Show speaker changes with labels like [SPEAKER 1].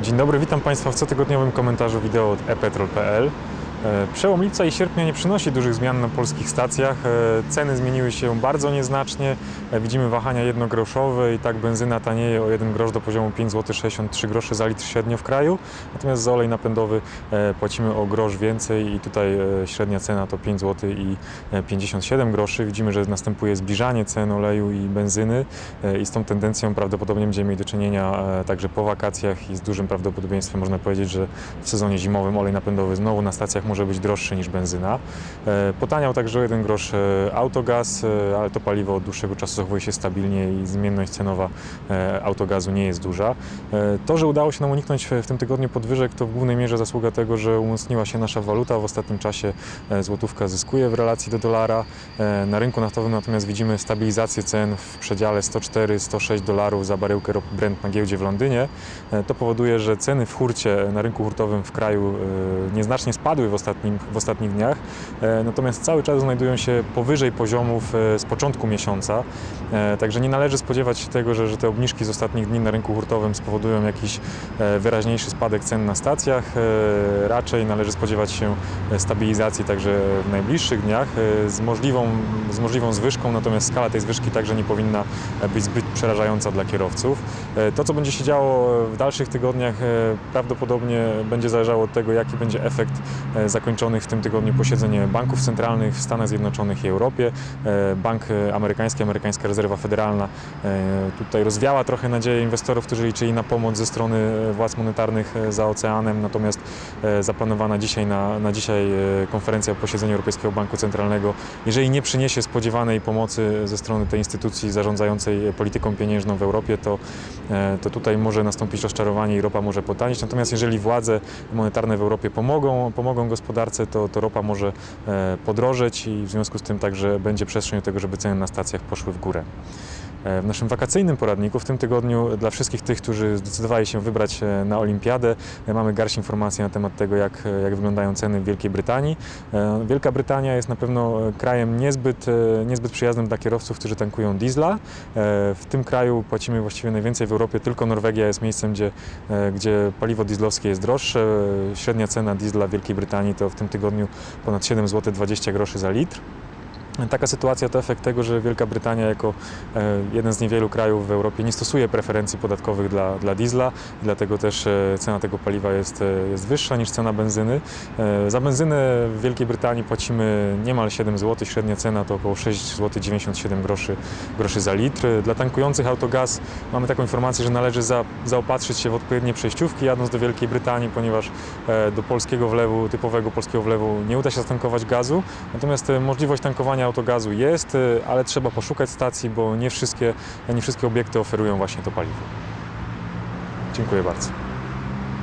[SPEAKER 1] Dzień dobry, witam Państwa w cotygodniowym komentarzu wideo od epetrol.pl. E, Przełom lipca i sierpnia nie przynosi dużych zmian na polskich stacjach. E, Ceny zmieniły się bardzo nieznacznie. E, Widzimy wahania jednogroszowe i tak benzyna tanieje o 1 grosz do poziomu 5 zł 63 groszy za litr średnio w kraju. Natomiast za olej napędowy płacimy o grosz więcej i tutaj średnia cena to 5 zł i e, 57 groszy. Widzimy, że następuje zbliżanie cen oleju i benzyny i z tą tendencją prawdopodobnie będziemy mieli do czynienia także po wakacjach i z dużym prawdopodobieństwem można powiedzieć, że w sezonie zimowym olej napędowy znowu na stacjach może być droższy niż benzyna. E, Potaniał także o 1 grosz e, autogaz, e, ale to paliwo od dłuższego czasu zachowuje się stabilnie i zmienność cenowa autogazu nie jest duża. To, że udało się nam uniknąć w tym tygodniu podwyżek, to w głównej mierze zasługa tego, że umocniła się nasza waluta. W ostatnim czasie złotówka zyskuje w relacji do dolara. Na rynku naftowym natomiast widzimy stabilizację cen w przedziale 104-106 dolarów za baryłkę ropy Brent na giełdzie w Londynie. To powoduje, że ceny w hurcie na rynku hurtowym w kraju nieznacznie spadły w, ostatnim, w ostatnich dniach, e, natomiast cały czas znajdują się powyżej poziomów e, z początku miesiąca. E, Także nie należy spodziewać się tego, że, że te obniżki z ostatnich dni na rynku hurtowym spowodują jakiś wyraźniejszy spadek cen na stacjach. Raczej należy spodziewać się stabilizacji także w najbliższych dniach z możliwą, z możliwą zwyżką, natomiast skala tej zwyżki także nie powinna być zbyt przerażająca dla kierowców. To, co będzie się działo w dalszych tygodniach, prawdopodobnie będzie zależało od tego, jaki będzie efekt zakończonych w tym tygodniu posiedzenie banków centralnych w Stanach Zjednoczonych i Europie. E, Bank amerykański, amerykańska rezerwa federalna e, tutaj rozwiała trochę nadzieję inwestorów, którzy liczyli na pomoc ze strony e, władz monetarnych za oceanem, natomiast zaplanowana dzisiaj na, na dzisiaj konferencja o posiedzeniu Europejskiego Banku Centralnego, jeżeli nie przyniesie spodziewanej pomocy ze strony tej instytucji zarządzającej polityką pieniężną w Europie, to, to tutaj może nastąpić rozczarowanie i ropa może potanieć. Natomiast jeżeli władze monetarne w Europie pomogą, pomogą gospodarce, to, to ropa może e, podrożeć i w związku z tym także będzie przestrzeń do tego, żeby ceny na stacjach poszły w górę. E, W naszym wakacyjnym poradniku w tym tygodniu dla wszystkich tych, którzy zdecydowali się wybrać e, na olimpiadę, e, mamy garść informacji na temat tego, jak, jak wyglądają ceny w Wielkiej Brytanii. Wielka Brytania jest na pewno krajem niezbyt, niezbyt przyjaznym dla kierowców, którzy tankują diesla. W tym kraju płacimy właściwie najwięcej w Europie, tylko Norwegia jest miejscem, gdzie, gdzie paliwo dieslowskie jest droższe. Średnia cena diesla w Wielkiej Brytanii to w tym tygodniu ponad 7 zł 20 groszy za litr. Taka sytuacja to efekt tego, że Wielka Brytania jako e, jeden z niewielu krajów w Europie nie stosuje preferencji podatkowych dla, dla diesla, dlatego też e, cena tego paliwa jest, e, jest wyższa niż cena benzyny. Za benzynę w Wielkiej Brytanii płacimy niemal 7 zł, średnia cena to około 6 zł 97 groszy, groszy za litr. Dla tankujących autogaz mamy taką informację, że należy za, zaopatrzyć się w odpowiednie przejściówki jadąc do Wielkiej Brytanii, ponieważ do polskiego wlewu, typowego polskiego wlewu nie uda się zatankować gazu, natomiast możliwość tankowania autogazu jest, e, ale trzeba poszukać stacji, bo nie wszystkie, nie wszystkie obiekty oferują właśnie to paliwo. Dziękuję bardzo.